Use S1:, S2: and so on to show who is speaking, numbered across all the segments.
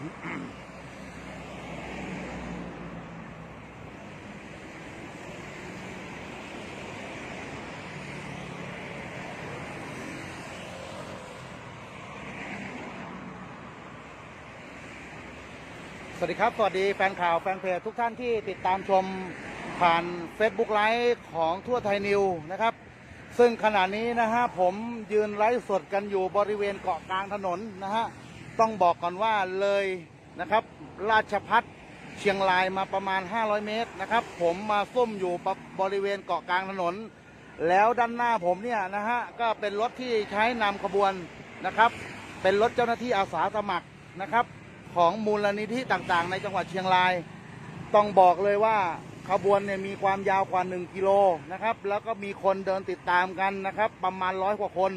S1: สวัสดีครับ สวัสดีแฟนข่าวแฟนเพจทุกท่านที่ติดตามชมผ่าน Facebook ไลฟ์ของทั่วไทยนิวนะครับ ซึ่งขณะนี้นะฮะผมยืนไลฟ์สดกันอยู่บริเวณเกาะกลางถนนนะฮะ ต้องบอกก่อนว่าเลยนะครับ ราชพัฒเชียงรายมาประมาณ 500 เมตรนะครับ ผมมาซุ่มอยู่บริเวณเกาะกลางถนน แล้วด้านหน้าผมเนี่ยนะฮะก็เป็นรถที่ใช้นำขบวนนะครับ เป็นรถเจ้าหน้าที่อาสาสมัครนะครับ ของมูลนิธิต่างๆ ในจังหวัดเชียงราย ต้องบอกเลยว่าขบวนเนี่ยมีความยาวกว่า 1 กิโลนะครับ แล้วก็มีคนเดินติดตามกันนะครับ ประมาณร้อยกว่าคน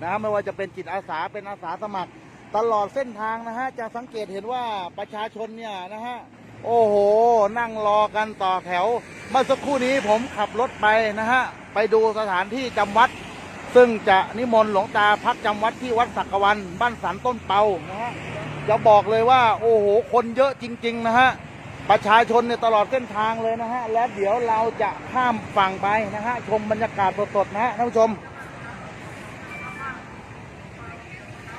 S1: นะฮะไม่ว่าจะเป็นจิตอาสาเป็นอาสาสมัคร ตลอดเส้นทางนะฮะ จะสังเกตเห็นว่าประชาชนเนี่ยนะฮะ โอ้โห นั่งรอกันต่อแถว เมื่อสักครู่นี้ผมขับรถไปนะฮะ ไปดูสถานที่จำวัด ซึ่งจะนิมนต์หลวงตาพักจำวัดที่วัดสักกวัน บ้านสันต้นเปานะฮะ จะบอกเลยว่า โอ้โห คนเยอะจริง ๆ นะฮะ ประชาชนเนี่ยตลอดเส้นทางเลยนะฮะ และเดี๋ยวเราจะข้ามฝั่งไปนะฮะ ชมบรรยากาศสดๆนะฮะท่านผู้ชม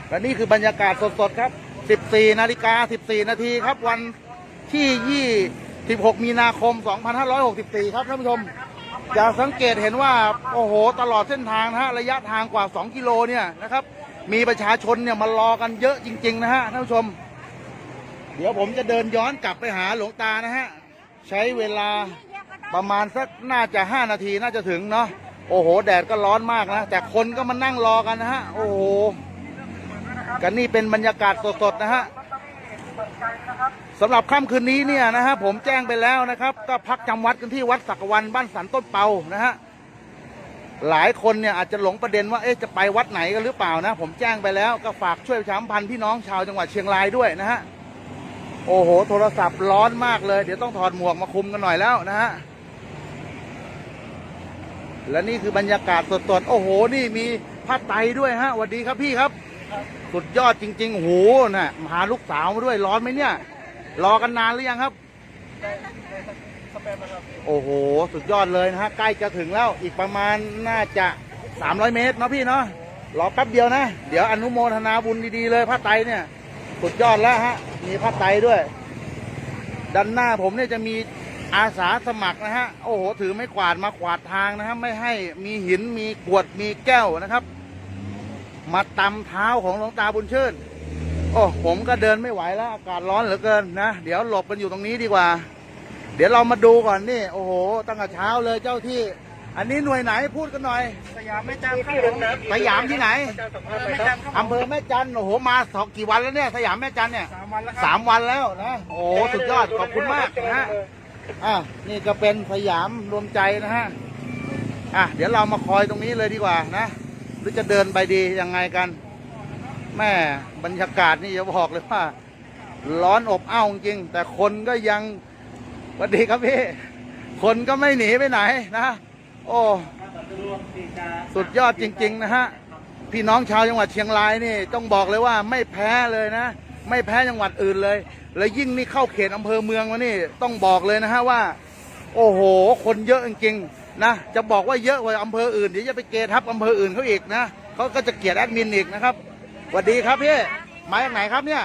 S1: และนี่คือบรรยากาศสดๆครับ 14 นาฬิกา 14 นาทีครับ วันที่26 มีนาคม 2564 ครับท่านผู้ชม จะสังเกตเห็นว่า โอ้โห ตลอดเส้นทางนะฮะ ระยะทางกว่า 2 กิโลเนี่ยนะครับ มีประชาชนเนี่ยมารอกันเยอะจริง ๆ นะฮะท่านผู้ชม เดี๋ยวผมจะเดินย้อนกลับไปหาหลวงตานะฮะ ใช้เวลาประมาณสักน่าจะ 5 นาทีน่าจะถึงเนาะ โอ้โห แดดก็ร้อนมากนะ แต่คนก็มานั่งรอกันนะฮะ โอ้โห กันนี่เป็นบรรยากาศสดๆนะฮะสำหรับค่ำคืนนี้เนี่ยนะฮะผมแจ้งไปแล้วนะครับ ก็พักจำวัดกันที่วัดสักวันบ้านสันต้นเปานะฮะหลายคนเนี่ยอาจจะหลงประเด็นว่าเอ๊ะจะไปวัดไหนกันหรือเปล่านะ ผมแจ้งไปแล้วก็ฝากช่วยประชาสัมพันธ์พี่น้องชาวจังหวัดเชียงรายด้วยนะฮะโอ้โห โทรศัพท์ร้อนมากเลย เดี๋ยวต้องถอดหมวกมาคุมกันหน่อยแล้วนะฮะและนี่คือบรรยากาศสดๆ โอ้โห นี่มีผ้าไตด้วยฮะสวัสดีครับพี่ครับ สุดยอดจริง ๆ โหน่ะพาลูกสาวมาด้วยร้อนไหมเนี่ย รอกันนานหรือยังครับ โอ้โห สุดยอดเลยนะฮะ ใกล้จะถึงแล้วอีกประมาณน่าจะ 300 เมตรเนาะพี่เนาะรอแป๊บเดียวนะ เดี๋ยวอนุโมทนาบุญดีๆเลยผ้าไตรเนี่ย สุดยอดแล้วฮะ มีผ้าไตรด้วย ด้านหน้าผมเนี่ยจะมีอาสาสมัครนะฮะ โอ้โห ถือไม้กวาดมาขวาดทางนะฮะไม่ให้มีหินมีกวดมีแก้วนะครับ มาตำเท้าของหลวงตาบุญชื่น โอ้ผมก็เดินไม่ไหวแล้วอากาศร้อนเหลือเกินนะ เดี๋ยวหลบกันอยู่ตรงนี้ดีกว่า เดี๋ยวเรามาดูก่อนนี่ โอ้โห ตั้งแต่เช้าเลยเจ้าที่ อันนี้หน่วยไหนพูดกันหน่อย
S2: สยามแม่จันครับผม
S1: สยามที่ไหน
S2: แม่จันครับ
S1: อำเภอแม่จันทร์โอ้โห มาสองกี่วันแล้วเนี่ย สยามแม่จันทร์เนี่ย
S2: สามวันแล้วครับ
S1: สามวันแล้วนะ โอ้โห สุดยอด ขอบคุณมากนะฮะอะนี่ก็เป็นสยามรวมใจนะฮะ อะ เดี๋ยวเรามาคอยตรงนี้เลยดีกว่านะ หรือจะเดินไปดียังไงกัน แม่บรรยากาศนี่จะบอกเลยว่า ร้อนอบอ้าวจริง แต่คนก็ยังสวัสดีครับพี่ คนก็ไม่หนีไปไหนนะ โอ้สุดยอดจริง ๆ นะฮะ พี่น้องชาวจังหวัดเชียงรายนี่ต้องบอกเลยว่าไม่แพ้เลยนะ ไม่แพ้จังหวัดอื่นเลย และยิ่งนี่เข้าเขตอำเภอเมืองมานี่ต้องบอกเลยนะฮะว่า โอ้โห คนเยอะจริงๆ นะจะบอกว่าเยอะกว่าอำเภออื่นเดี๋ยวจะไปเกทับอำเภออื่นเขาอีกนะเขาก็จะเกลียดแอดมินอีกนะครับสวัสดีครับพี่มาจากไหนครับเนี่ย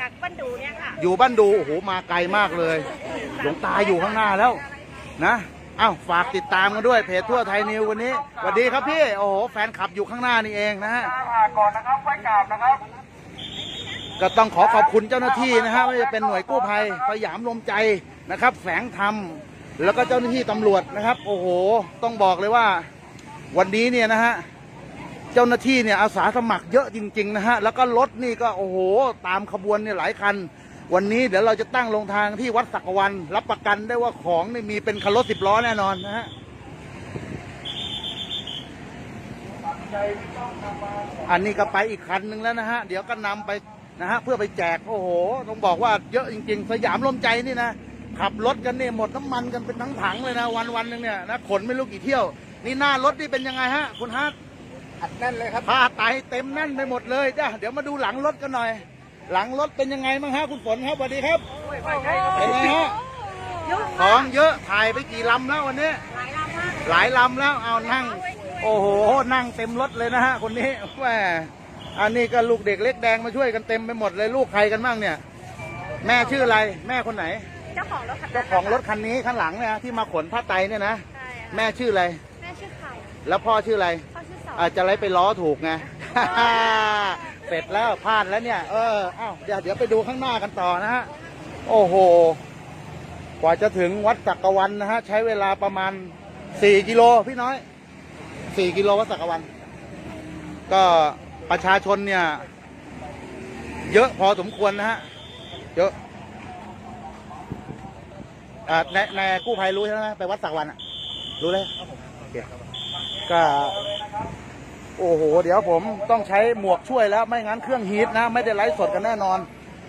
S3: จากบ้านดูเนี่ยค่ะ
S1: อยู่บ้านดูโอ้โหมาไกลมากเลยหลวงตาอยู่ข้างหน้าแล้วนะอ้าวฝากติดตามกันด้วยเพจทั่วไทยนิววันนี้สวัสดีครับพี่โอ้โหแฟนคลับอยู่ข้างหน้านี่เองนะฮะ
S2: ผ่าก่อนนะครับไว้กราบนะครับ
S1: ก็ต้องขอขอบคุณเจ้าหน้าที่นะฮะไม่ว่าจะเป็นหน่วยกู้ภัยสยามรวมใจนะครับ แฝงธรรม แล้วก็เจ้าหน้าที่ตำรวจนะครับ โอ้โห ต้องบอกเลยว่า วันนี้เนี่ยนะฮะเจ้าหน้าที่เนี่ยอาสาสมัครเยอะจริง ๆ นะฮะแล้วก็รถนี่ก็โอ้โห ตามขบวนเนี่ยหลายคัน วันนี้เดี๋ยวเราจะตั้งลงทางที่วัดสักวัน รับประกันได้ว่าของนี่มีเป็นคันรถสิบล้อแน่นอนนะฮะอันนี้ก็ไปอีกคันหนึ่งแล้วนะฮะ เดี๋ยวก็นำไปนะฮะเพื่อไปแจกโอ้โห ต้องบอกว่าเยอะจริง ๆ สยามลมใจนี่นะ ขับรถกันเนี่ยหมดน้ำมันกันเป็นทั้งถังเลยนะวันวันๆหนึ่งเนี่ยนะขนไม่รู้กี่เที่ยว นี่หน้ารถนี่เป็นยังไงฮะ คุณฮัท
S2: อัดแน่นเลยครับ
S1: ผ้าไตรเต็มแน่นไปหมดเลยจ้ะเดี๋ยวมาดูหลังรถกันหน่อย หลังรถเป็นยังไงบ้างฮะคุณฝนครับสวัสดีครับเป็นไงฮะของเยอะถ่ายไปกี่ลำแล้ววันนี้ หลายลำแล้วเอานั่ง โอ้โหนั่งเต็มรถเลยนะฮะคนนี้แหมอันนี้ก็ลูกเด็กเล็กแดงมาช่วยกันเต็มไปหมดเลยลูกใครกันบ้างเนี่ย แม่ชื่ออะไร แม่คนไหน
S3: เจ้าของรถคัน
S1: เจ้าของรถคันนี้ข้างหลังเนี่ยที่มาขนผ้าไตรเนี่ยนะ
S3: ใช่ค่ะ
S1: แม่ชื่ออะไร
S3: แม่ชื่อไข่
S1: แล้วพ่อชื่ออะไร
S3: พ่อชื่อสอง
S1: อาจจะไรไปล้อถูกไง เสร็จแล้วพลาดแล้วเนี่ย เอออ้าวเดี๋ยวเดี๋ยวไปดูข้างหน้ากันต่อนะฮะ โอ้โห กว่าจะถึงวัดจักรวันนะฮะ ใช้เวลาประมาณ4กิโลพี่น้อย4กิโลวัดจักรวัน ก็ประชาชนเนี่ย เยอะพอสมควรนะฮะ เยอะ อ่าในในกู้ภัยรู้ใช่ไหมไปวัดสักวันอะรู้เลยโอเคก็ โอ้โห เดี๋ยวผมต้องใช้หมวกช่วยแล้ว ไม่งั้นเครื่องฮีทนะ ไม่ได้ไลฟ์สดกันแน่นอน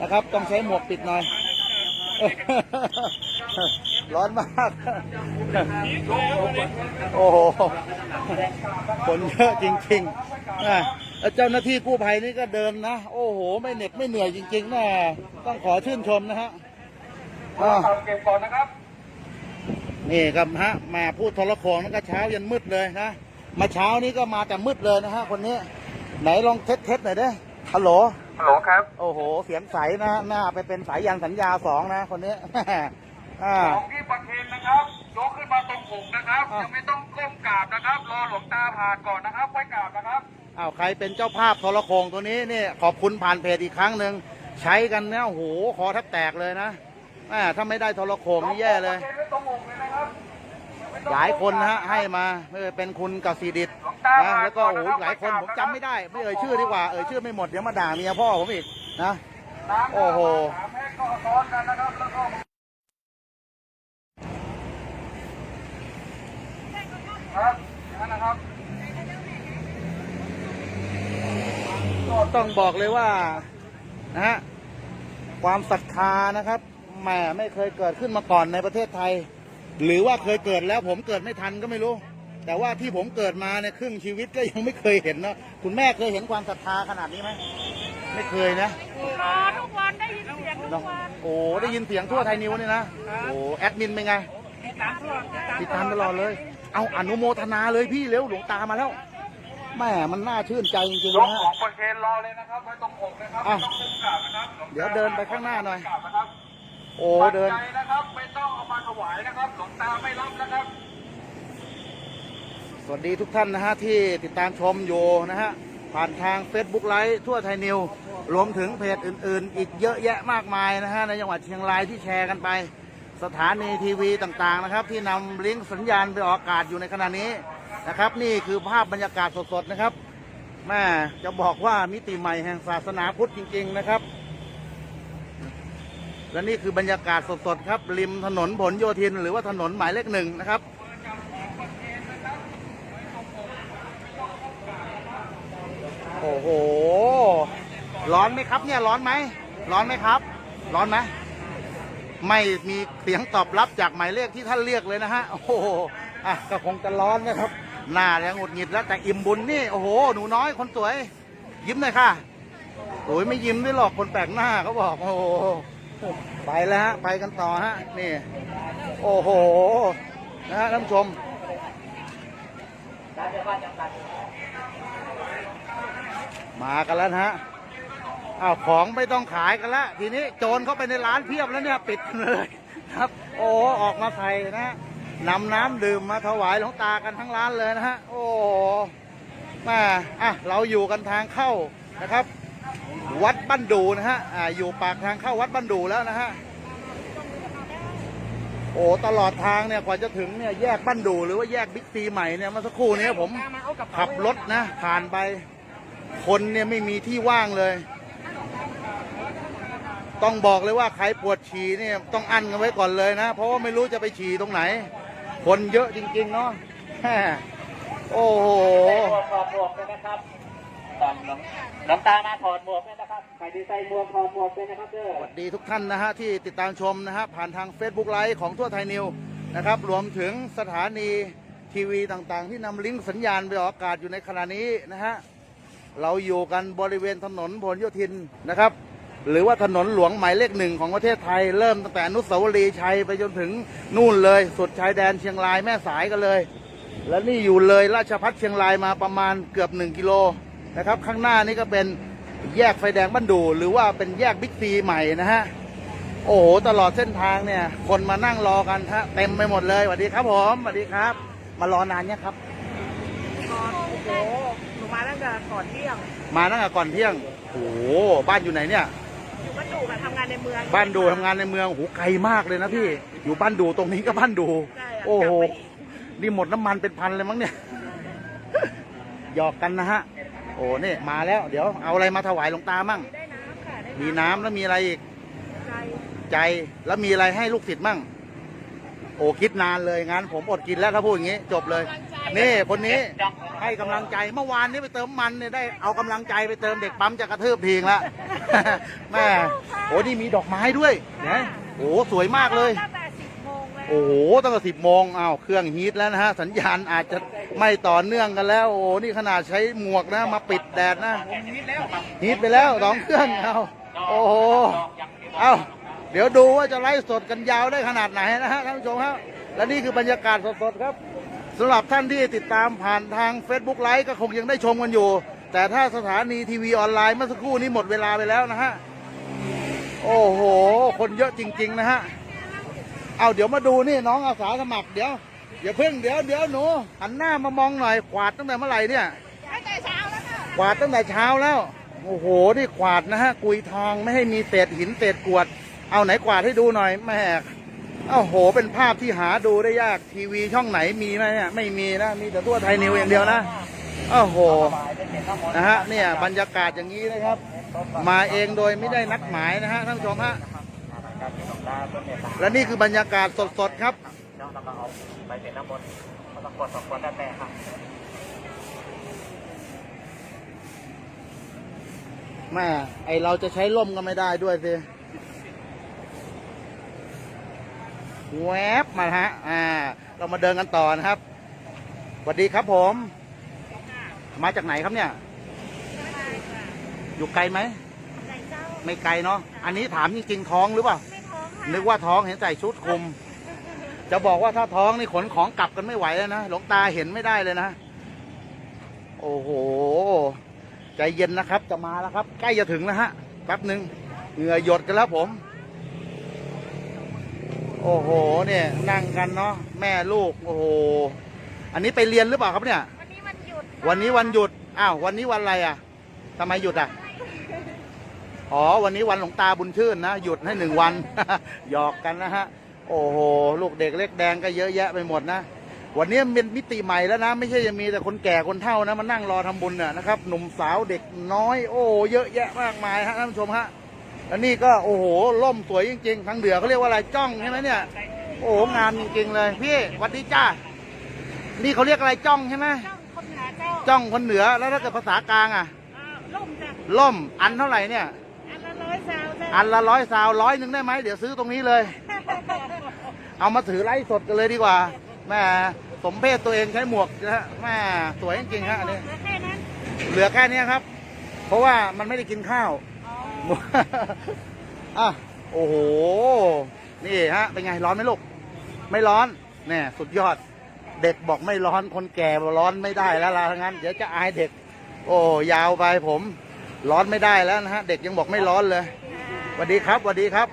S1: นะครับ ต้องใช้หมวกปิดหน่อย ร้อนมาก โอ้โหคนเยอะจริงๆนะแล้วเจ้าหน้าที่กู้ภัยนี่ก็เดินนะ โอ้โห ไม่เหน็ดไม่เหนื่อยจริงๆนะต้องขอชื่นชมนะฮะ อ่า
S2: เก็บก่อนนะครับ
S1: นี่ครับฮะมาพูดโทรโขงนั่นก็เช้ายันมืดเลยนะมาเช้านี้ก็มาแต่มืดเลยนะฮะคนนี้ ไหนลองเทสเทสหน่อยเด้ฮัลโหล
S2: ฮัลโหลครับ
S1: โอ้โห เสียงใสนะหน้าไปเป็นสายยางสัญญาสองนะคนนี้อ่า
S2: ของที่ประเคนนะครับยกขึ้นมาตรงผมนะครับ
S1: อะ
S2: ยังไม่ต้องก้มกราบนะครับ รอหลวงตาผ่านก่อนนะครับค่อยกราบนะครับ
S1: อ้าวใครเป็นเจ้าภาพโทรโขงตัวนี้นี่ขอบคุณผ่านเพจอีกครั้งหนึ่งใช้กันเนี่ยโอ้โหคอแทบแตกเลยนะ แม่ถ้าไม่ได้โทรโขงนี่แย่เลย
S2: ประคนไว้ตรงอกเลยนะครับ
S1: หลายคนนะฮะให้มาไม่ว่าเป็นคุณกสิดิตนะแล้วก็โอ้โหหลายคนผมจำไม่ได้ ไม่เอ่ยชื่อดีกว่าเอ่ยชื่อไม่หมดเดี๋ยวมาด่าเมียพ่อผมอีกนะ
S2: น้ำ
S1: โอ้โห
S2: สามแห้งก็ซ้อนกันนะครับแล้วก็ครับอย่างนั้นนะครับ
S1: ต้องบอกเลยว่านะฮะความศรัทธานะครับ แหมไม่เคยเกิดขึ้นมาก่อนในประเทศไทย หรือว่าเคยเกิดแล้วผมเกิดไม่ทันก็ไม่รู้ แต่ว่าที่ผมเกิดมาเนี่ยครึ่งชีวิตก็ยังไม่เคยเห็นนะคุณแม่เคยเห็นความศรัทธาขนาดนี้ไหมไม่เคยนะ
S3: รอทุกวันได้ยินเสียงทุกวัน
S1: โอ้ได้ยินเสียงทั่วไทยนิวเนี่ยนะโอ้แอดมินเป็นไง
S2: ติดตามทั่วติดตาม
S1: ติดตามตลอดเลย เอาอนุโมทนาเลยพี่เร็วหลวงตามาแล้วแม่มันน่าชื่นใจจริง
S2: ย
S1: ๆ
S2: ก
S1: นะฮะ
S2: ของประเคนรอเลยนะครับไว้ตรงอกนะครับ
S1: อะ
S2: ไม่ต้องก้มกราบนะครับหลวงตา
S1: เดี๋ยวเดินไปข้างหน้าหน่อย โอ้เดิน
S2: ปัจจัยนะครับไม่ต้องเอามาถวายนะครับหลวงตาไม่รับนะครับ
S1: สวัสดีทุกท่านนะฮะที่ติดตามชมอยู่นะฮะผ่านทาง Facebook ไลฟ์ทั่วไทยนิวรวมถึงเพจอื่น ๆ อีกเยอะแยะมากมายนะฮะในจังหวัดเชียงรายที่แชร์กันไป สถานีทีวีต่างๆนะครับ ที่นำลิงก์สัญญาณไปออกอากาศอยู่ในขณะนี้นะครับ นี่คือภาพบรรยากาศสดๆนะครับแม่จะบอกว่ามิติใหม่แห่งศาสนาพุทธจริง ๆ นะครับ และนี่คือบรรยากาศสดๆครับ ริมถนนผลโยธิน หรือว่าถนนหมายเลขหนึ่งนะครับโอ้โห ร้อนไหมครับเนี่ยร้อนไหม ร้อนไหมครับ ร้อนไหมไม่มีเสียงตอบรับจากหมายเลขที่ท่านเรียกเลยนะฮะ โอ้โหอะก็คงจะร้อนนะครับ หน้าแล้วหงุดหงิดแล้วแต่อิ่มบุญนี่ โอ้โห หนูน้อยคนสวย ยิ้มหน่อยค่ะ โอ้ยไม่ยิ้มด้วยหรอกคนแปลกหน้าเขาบอก โอ้โห ไปแล้วฮะ ไปกันต่อฮะ นี่ โอ้โห นะฮะท่านผู้ชมมากันแล้วนะฮะอ้าวของไม่ต้องขายกันแล้วทีนี้โจรเข้าไปในร้านเพียบแล้วเนี่ยปิดเลยครับ โอ้ออกมาใส่นะฮะนำน้ำดื่มมาถวายหลวงตากันทั้งร้านเลยนะฮะ โอ้มาอะเราอยู่กันทางเข้านะครับ วัดบ้านดูนะฮะอ่าอยู่ปากทางเข้าวัดบ้านดูแล้วนะฮะโอ้ตลอดทางเนี่ยกว่าจะถึงเนี่ยแยกบ้านดูหรือว่าแยกบิ๊กซีใหม่เนี่ยเมื่อสักครู่นี้ผมขับรถนะ ผ่านไป คนเนี่ยไม่มีที่ว่างเลย ต้องบอกเลยว่าใครปวดฉี่เนี่ยต้องอั้นกันไว้ก่อนเลยนะ เพราะว่าไม่รู้จะไปฉี่ตรงไหน คนเยอะจริง ๆ เนาะโอ้โห
S4: ถอดหมวกเลยนะครับตองหลวงตามาถอดหมวกเลยนะครับใครดีใส่หมวกถอดหมวกเลยนะครับเด้อ
S1: สวัสดีทุกท่านนะฮะที่ติดตามชมนะฮะผ่านทาง Facebook ไลฟ์ของทั่วไทยนิวนะครับรวมถึงสถานีทีวีต่างๆ ที่นำลิงก์สัญญาณไปออกอากาศอยู่ในขณะนี้นะฮะเราอยู่กันบริเวณถนนพหลโยธินนะครับ หรือว่าถนนหลวงหมายเลขหนึ่งของประเทศไทยเริ่มตั้งแต่อนุสาวรีย์ชัยไปจนถึงนู่นเลยสุดชายแดนเชียงรายแม่สายกันเลย แล้วนี่อยู่เลยราชพัฒเชียงรายมาประมาณเกือบ 1 กิโล นะครับ ข้างหน้านี่ก็เป็นแยกไฟแดงบ้านดู หรือว่าเป็นแยกบิ๊กซีใหม่นะฮะ โอ้โห ตลอดเส้นทางเนี่ย คนมานั่งรอกันฮะเต็มไปหมดเลยสวัสดีครับผมสวัสดีครับ มารอนานเนี่ยงครับ
S3: โอ้โหหนูมาตั้งแต่ก่อนเที่ยง
S1: มาตั้งแต่ก่อนเที่ยงโอ้โหบ้านอยู่ไหนเนี่ย
S3: อยู่บ้านดูค่ะทำงานในเมือง
S1: บ้านดูทำงานในเมืองโอ้โหไกลมากเลยนะพี่ อยู่บ้านดูตรงนี้ก็บ้านดู
S3: ใช่ะ
S1: โอ้โห
S3: กลับไปก
S1: นี่หมดน้ำมันเป็นพันเลยมั้งเนี่ย หยอกกันนะฮะ โอ้นี่มาแล้ว เดี๋ยวเอาอะไรมาถวายหลวงตามั่ง
S3: ได้น้ำค่ะได้
S1: มีน้ำแล้วมีอะไรอีก
S3: ใจ
S1: ใจแล้วมีอะไรให้ลูกศิษย์มั่ง โอ้คิดนานเลยงั้นผมอดกินแล้วถ้าพูดอย่างนี้จบเลย นี่คนนี้ให้กำลังใจเมื่อวานนี้ไปเติมมันเนี่ยได้เอากำลังใจไปเติมเด็กปั๊มจะกระทืบทิ้งละ แม่โอ้นี่มีดอกไม้ด้วยนะโอ้สวยมากเลย
S3: ตั้งแต่สิบโมงเลย
S1: โอ้โหตั้งแต่สิบโมงอ้าวเครื่องฮีทแล้วนะฮะสัญญาณอาจจะ ไม่ต่อเนื่องกันแล้ว โอ้นี่ขนาดใช้หมวกนะ มาปิดแดดนะฮีทไปแล้วสองเครื่องเอาโอ้โหเอาเดี๋ยวดูว่าจะไลฟ์สดกันยาวได้ขนาดไหนนะฮะท่านผู้ชมครับและนี่คือบรรยากาศสดๆครับสำหรับท่านที่ติดตามผ่านทาง Facebook ไลฟ์ก็คงยังได้ชมกันอยู่ แต่ถ้าสถานีทีวีออนไลน์เมื่อสักครู่นี้หมดเวลาไปแล้วนะฮะโอ้โห คนเยอะจริง ๆ นะฮะเอาเดี๋ยวมาดูนี่น้องอาสาสมัครเดี๋ยว อย่าเพิ่งเดี๋ยวเดี๋ยวหนูหันหน้ามามองหน่อยขวาดตั้งแต่เมื่อไหร่เนี่ย
S3: ตั้งแต่เช้าแล้วค่ะ
S1: ขวาดตั้งแต่เช้าแล้ว โอ้โหนี่ขวาดนะฮะกุยทางไม่ให้มีเศษหินเศษกรวด เอาไหนกวาดให้ดูหน่อยแม่โอ้โห เป็นภาพที่หาดูได้ยากทีวีช่องไหนมีไหมเนี่ยไม่มีนะมีแต่ตัวไทยนิวอย่างเดียวนะโอ้โหนะฮะเนี่ยบรรยากาศอย่างนี้นะครับ มาเองโดยไม่ได้นัดหมายนะฮะท่านผู้ชมฮะและนี่คือบรรยากาศสดๆครับ
S4: แล้วเราก็เอาไปเป็นน้ำมนต์มันต้องกดสองคนได้แต่ครับ
S1: แม่ไอเราจะใช้ล่มก็ไม่ได้ด้วยสิแวบมาฮะ อ่า เรามาเดินกันต่อนะครับสวัสดีครับผม มาจากไหนครับเนี่ย อยู่ไกลไหม
S3: ไหนเจ้า
S1: ไม่ไกลเนาะ อันนี้ถามจริงๆท้องหรือเปล่า
S3: ไม่ท้องค่ะ
S1: นึกว่าท้องเห็นใส่ชุดคลุม จะบอกว่าถ้าท้องนี่ขนของกลับกันไม่ไหวแล้วนะหลวงตาเห็นไม่ได้เลยนะ โอ้โห ใจเย็นนะครับ จะมาแล้วครับ ใกล้จะถึงแล้วฮะแป๊บหนึ่งเหงื่อหยดกันแล้วผม โอ้โห เนี่ย นั่งกันเนาะแม่ลูก โอ้โห อันนี้ไปเรียนหรือเปล่าครับเนี่ย
S3: วันนี้วันหยุดค่ะ
S1: วันนี้วันหยุดอ้าววันนี้วันอะไรอะทำไมหยุดอะ อ๋อ วันนี้วันหลวงตาบุญชื่นนะ หยุดให้หนึ่งวัน หยอกกันนะฮะ โอ้โหลูกเด็กเล็กแดงก็เยอะแยะไปหมดนะวันนี้เป็นมิติใหม่แล้วนะ ไม่ใช่จะมีแต่คนแก่คนเฒ่านะมานั่งรอทำบุญน่ะนะครับ หนุ่มสาวเด็กน้อย โอ้เยอะแยะมากมายฮะท่านผู้ชมฮะแล้วนี่ก็โอ้โหล่มสวยจริง ๆ ทางเหนือเขาเรียกว่าอะไรจ้องใช่ไหมเนี่ย โอ้โหงามจริงๆเลยพี่สวัสดีจ้านี่เขาเรียกอะไรจ้องใช่ไหม
S3: เจ้าคนหาเจ้า
S1: จ้องคนเหนือแล้วถ้าเกิดภาษากลางอะ
S3: อ่าล่มจ้ะ
S1: ล่มอันเท่าไหร่เนี่ย
S3: อันละร้อยซาวจ้ะ
S1: อันละร้อยซาวร้อยหนึ่งได้ไหมเดี๋ยวซื้อตรงนี้เลย เอามาถือไลฟ์สดกันเลยดีกว่าแม่สมเพศตัวเองใช้หมวกนะฮะแม่สวยจริงๆฮะอันนี้
S3: เหลือแค่นั้น
S1: เหลือแค่เนี้ยครับ เพราะว่ามันไม่ได้กินข้าว
S3: อ๋อ
S1: อะโอ้โห นี่ฮะ เป็นไงร้อนไหมลูก ไม่ร้อนแน่สุดยอด เด็กบอกไม่ร้อน คนแก่บอกร้อนไม่ได้แล้วล่ะทั้งนั้น เดี๋ยวจะอายเด็ก โอ้ยาวไปผม ร้อนไม่ได้แล้วนะฮะ เด็กยังบอกไม่ร้อนเลยสวัสดีครับสวัสดีครับ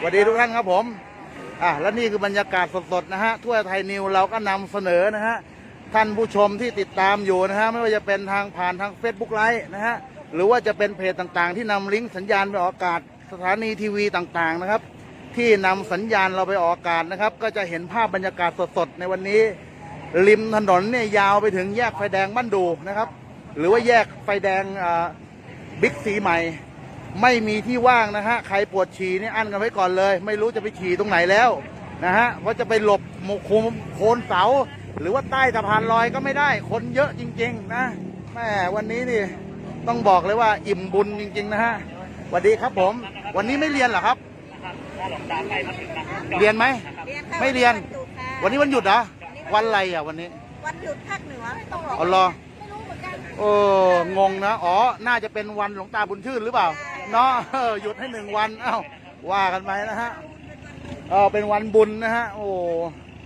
S1: สวัสดีทุกท่านครับผม อะแล้วนี่คือบรรยากาศสดๆนะฮะทั่วไทยนิวเราก็นำเสนอนะฮะท่านผู้ชมที่ติดตามอยู่นะฮะไม่ว่าจะเป็นทางผ่านทาง Facebook ไลฟ์นะฮะหรือว่าจะเป็นเพจต่างๆ ที่นำลิงก์สัญญาณไปออกอากาศสถานีทีวีต่างๆนะครับ ที่นำสัญญาณเราไปออกอากาศนะครับ ก็จะเห็นภาพบรรยากาศสดๆในวันนี้ ริมถนนเนี่ยยาวไปถึงแยกไฟแดงบ้านดูนะครับ หรือว่าแยกไฟแดงอ่าบิ๊กซีใหม่ ไม่มีที่ว่างนะฮะ ใครปวดฉี่นี่อั้นกันไว้ก่อนเลย ไม่รู้จะไปฉี่ตรงไหนแล้วนะฮะว่าจะไปหลบโมโคมโคนเสา หรือว่าใต้สะพานลอยก็ไม่ได้ คนเยอะจริง ๆ นะแม่วันนี้นี่ต้องบอกเลยว่าอิ่มบุญจริง ๆ นะฮะสวัสดีครับผม วันนี้ไม่เรียนเหรอครับ
S4: ถ้าหลวงตาไปมาถึงนะครับ
S1: เรียนไหม
S3: เรียนค่ะ
S1: ไม่เรียน
S3: วันหยุดค่ะ
S1: วันนี้วันหยุดเหรอ วันอะไรอะวันนี้
S3: วันหยุดภาคเหนือไม่ต้องหรอก
S1: อ๋อเหรอ
S3: ไม่รู้เหมือนกัน
S1: โอ้งงนะ อ๋อ น่าจะเป็นวันหลวงตาบุญชื่นหรือเปล่า
S3: ใเนาะ
S1: เอหยุดให้หนึ่งวันเอ้าว่ากันไปนะฮะเออเป็นวันบุญนะฮะ โอ้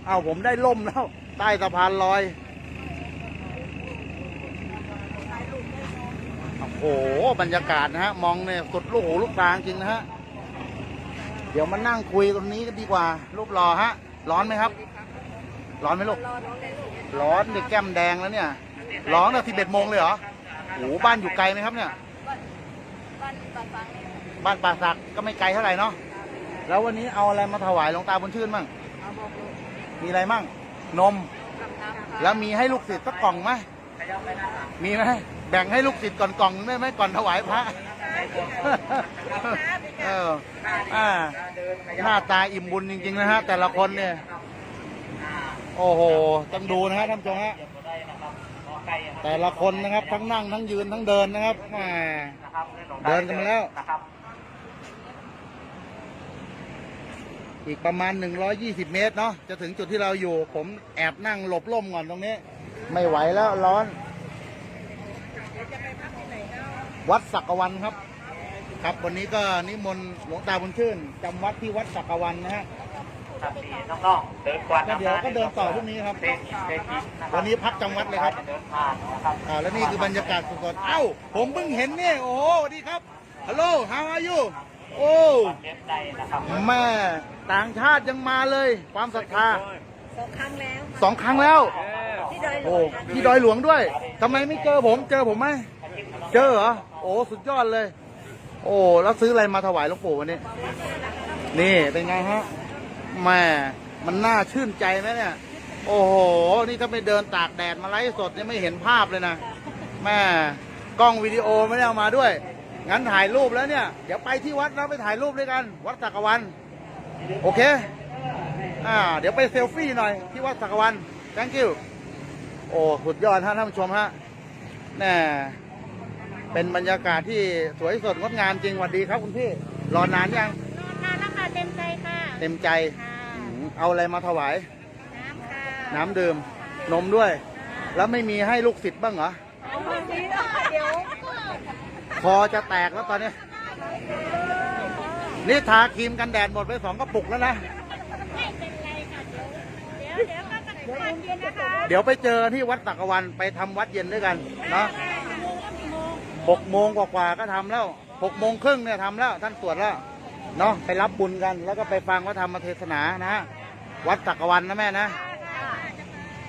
S1: เอ้าผมได้ล่มแล้ว ใต้สะพานลอย โอ้โห บรรยากาศนะฮะ มองเนี่ยสุดลูกหูลูกตาจริงนะฮะ เดี๋ยวมานั่งคุยตรงนี้กันดีกว่า รูปรอฮะ ร้อนไหมครับ ร้อนไหมลูก ร้อนเด็กแก้มแดงแล้วเนี่ย ร้อนตั้งสิบเอ็ดโมงเลยเหรอโอ้บ้านอยู่ไกลไหมครับเนี่ย บ้านป่าสักก็ไม่ไกลเท่าไหร่เนาะแล้ววันนี้เอาอะไรมาถวายหลวงตาบุญชื่นมั่งมีอะไรมั่ง นมแล้วมีให้ลูกศิษย์สักกล่องไหมมีไหมแบ่งให้ลูกศิษย์ก่อนกล่องนึงได้ไหมก่อนถวายพระ เอออ่าหน้าตาอิ่มบุญจริง ๆ นะฮะ แต่ละคนเนี่ย โอ้โห ต้องดูนะฮะท่านผู้ชมฮะ แต่ละคนนะครับ ทั้งนั่งทั้งยืนทั้งเดินนะครับแหม เดินกันมาแล้วอีกประมาณ 120 เมตรเนาะจะถึงจุดที่เราอยู่ ผมแอบนั่งหลบล่มก่อนตรงนี้ ไม่ไหวแล้วร้อน วัดสักวันครับ ครับวันนี้ก็นิมนต์หลวงตาบุญชื่นจำวัดที่วัดสักวันนะฮะ
S4: ครับที่น้องๆเดินกวาด
S1: แล้วเดี๋ยวก็เดินต่อพรุ่งนี้ครับ
S4: เทคเทคนิคนะครั
S1: วั
S4: บ
S1: นนี้พักจำวัดเลยครับ
S4: เดินผ่านนะครับ
S1: อ่าแล้วนี่คือบรรยากาศสดๆเอ้า ผมเพิ่งเห็นเนี่ย โอ้โหสวัสดีครับ ฮัลโหล how are you โอ้
S4: เจ็บใจนะครับ
S1: แม่ต่างชาติยังมาเลย ความศรัทธา
S3: สองครั้งแล้ว
S1: สองครั้งแล้ว
S3: ที่ดอยหล
S1: โอ้
S3: วงค่ะ
S1: ที่ดอยหลวงด้วยทำไมไม่เจอผม เจอผมไหม เจอเหรอ โอ้ สุดยอดเลย โอ้ แล้วซื้ออะไรมาถวายหลวงปู่วันนี้ นี่ เป็นไงฮะ แม่มันน่าชื่นใจไหมเนี่ย โอ้โห นี่ถ้าไปเดินตากแดดมาไลฟ์สดเนี่ยไม่เห็นภาพเลยนะแม่กล้องวิดีโอไม่ได้เอามาด้วย งั้นถ่ายรูปแล้วเนี่ย เดี๋ยวไปที่วัดแล้วไปถ่ายรูปด้วยกัน วัดสักวัน โอเค อ่า เดี๋ยวไปเซลฟี่หน่อยที่วัดสักวัน thank you โอ้สุดยอดฮะท่านผู้ชมฮะแน่เป็นบรรยากาศที่สวยสดงดงามจริงสวัสดีครับคุณพี่ รอนานยัง
S5: นอนนานแล้วค่ะเต็มใจค่ะ
S1: เต็มใจ
S5: ค่ะ
S1: อืม เอาอะไรมาถวาย
S5: น้ำค่ะ
S1: น้ำดื่ม นมด้วย แล้วไม่มีให้ลูกศิษย์บ้างเหรอ
S5: เอาวันนี้นะคะเดี๋ยว
S1: คอจะแตกแล้วตอนนี้ นี่ทาครีมกันแดดหมดไปสองกระปุกแล้วนะ
S5: ไม่เป็นไรค่ะเดี๋ยวเดี๋ยวเดี๋ยวก็กันเย็นนะคะ
S1: เดี๋ยวไปเจอที่วัดตักวันไปทำวัดเย็นด้วยกันเนาะ
S5: โมงแล้วกี่โมง
S1: หกโมงกว่าๆก็ทำแล้วหกโมงครึ่งเนี่ยทำแล้วท่านตรวจแล้ว เนาะไปรับบุญกัน แล้วก็ไปฟังพระธรรมเทศนานะฮะ วัดตักวันนะแม่นะ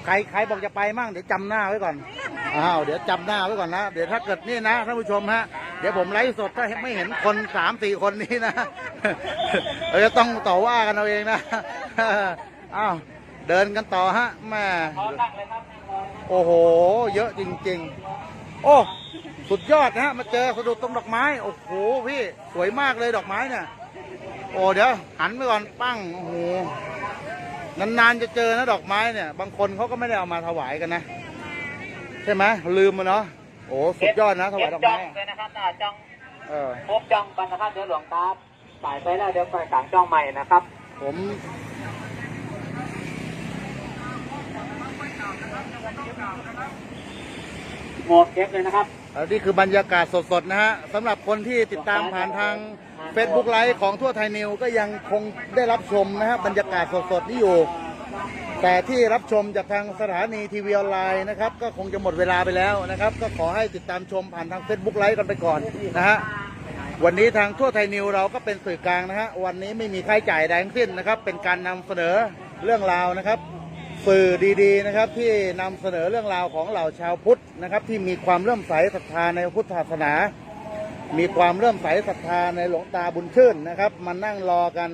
S1: ใครใครบอกจะไปมั่งเดี๋ยวจำหน้าไว้ก่อน อ้าวเดี๋ยวจำหน้าไว้ก่อนนะ เดี๋ยวถ้าเกิดนี่นะท่านผู้ชมฮะ เดี๋ยวผมไลฟ์สดถ้าไม่เห็นคนสามสี่คนนี้นะเราจะต้องต่อว่ากันเอาเองนะ อ้าวเดินกันต่อฮะแม่โอ้โห เยอะจริง ๆ โอ้ สุดยอดนะฮะ มาเจอสะดุดตรงดอกไม้ โอ้โหพี่ สวยมากเลยดอกไม้เนี่ย โอ้เดี๋ยว หันไปก่อน ปั้ง โอ้โห นานๆจะเจอนะดอกไม้เนี่ย บางคนเขาก็ไม่ได้เอามาถวายกันนะ ใช่ไหมลืมมันเนาะโอ้สุดยอดนะถวายดอก
S4: จ้อ
S1: ไม้
S4: ง
S1: อะ
S4: เลยนะครับหน้าจ้อง
S1: เออ
S4: พบจ้องกันนะครับเดี๋ยวหลวงตาสายไปแล้วเดี๋ยวไปสั่งจ้องใหม่นะครับ
S1: ผม
S4: หมวกเก็บเลยนะครับ
S1: อั นนี้คือบรรยากาศสดๆนะฮะสำหรับคนที่ติดตามผ่านทาง Facebook ไลฟ์ของทั่วไทยนิวก็ยังคงได้รับชมนะฮะบรรยากาศสดๆนี้อยู่ แต่ที่รับชมจากทางสถานีทีวีออนไลน์นะครับก็คงจะหมดเวลาไปแล้วนะครับ ก็ขอให้ติดตามชมผ่านทาง Facebook ไลฟ์กันไปก่อนนะฮะวันนี้ทางทั่วไทยนิวเราก็เป็นสื่อกลางนะฮะวันนี้ไม่มีค่าใช้จ่ายใดทั้งสิ้นนะครับ เป็นการนำเสนอเรื่องราวนะครับ สื่อดีๆนะครับที่นำเสนอเรื่องราวของเหล่าชาวพุทธนะครับ ที่มีความเลื่อมใสศรัทธาในพุทธศาสนา มีความเลื่อมใสศรัทธาในหลวงตาบุญชื่นนะครับ มานั่งรอกัน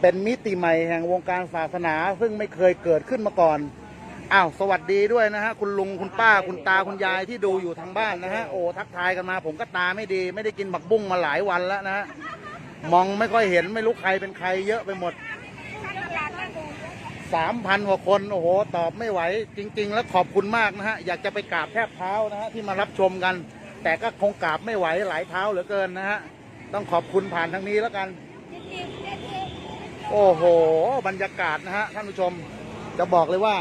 S1: เป็นมิติใหม่แห่งวงการศาสนา ซึ่งไม่เคยเกิดขึ้นมาก่อนอ้าวสวัสดีด้วยนะฮะคุณลุงคุณป้าคุณตาคุณยายที่ดูอยู่ทางบ้านนะฮะโอ้ทักทายกันมา ผมก็ตาไม่ดี ไม่ได้กินบักบุ้งมาหลายวันแล้วนะฮะมองไม่ค่อยเห็นไม่รู้ใครเป็นใครเยอะไปหมด สามพันกว่าคน โอ้โห ตอบไม่ไหว จริง ๆ แล้วขอบคุณมากนะฮะ อยากจะไปกราบแทบเท้านะฮะ ที่มารับชมกัน แต่ก็คงกราบไม่ไหวหลายเท้าเหลือเกินนะฮะ ต้องขอบคุณผ่านทางนี้แล้วกัน โอ้โห บรรยากาศนะฮะ ท่านผู้ชม จะบอกเลยว่า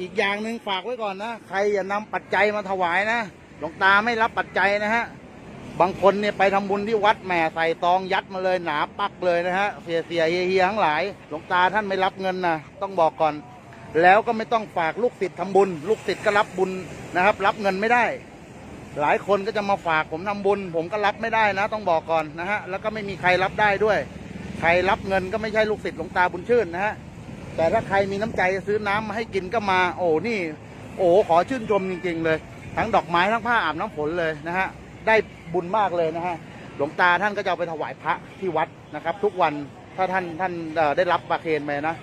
S1: อีกอย่างหนึ่งฝากไว้ก่อนนะ ใครอย่านำปัจจัยมาถวายนะ หลวงตาไม่รับปัจจัยนะฮะ บางคนเนี่ยไปทำบุญที่วัดแหม่ใส่ตองยัดมาเลยหนาปักเลยนะฮะ เสียเสียเฮียเฮียทั้งหลาย หลวงตาท่านไม่รับเงินนะต้องบอกก่อน แล้วก็ไม่ต้องฝากลูกศิษย์ทำบุญ ลูกศิษย์ก็รับบุญนะครับ รับเงินไม่ได้ หลายคนก็จะมาฝากผมทำบุญ ผมก็รับไม่ได้นะ ต้องบอกก่อนนะฮะแล้วก็ไม่มีใครรับได้ด้วย ใครรับเงินก็ไม่ใช่ลูกศิษย์หลวงตาบุญชื่นนะฮะแต่ถ้าใครมีน้ำใจซื้อน้ำมาให้กินก็มา โอ้นี่ โอ้ขอชื่นชมจริง ๆ เลย ทั้งดอกไม้ทั้งผ้าอาบน้ำฝนเลยนะฮะ ได้บุญมากเลยนะฮะหลวงตาท่านก็จะเอาไปถวายพระที่วัดนะครับ ทุกวันถ้าท่านท่านได้รับประเคนไปนะ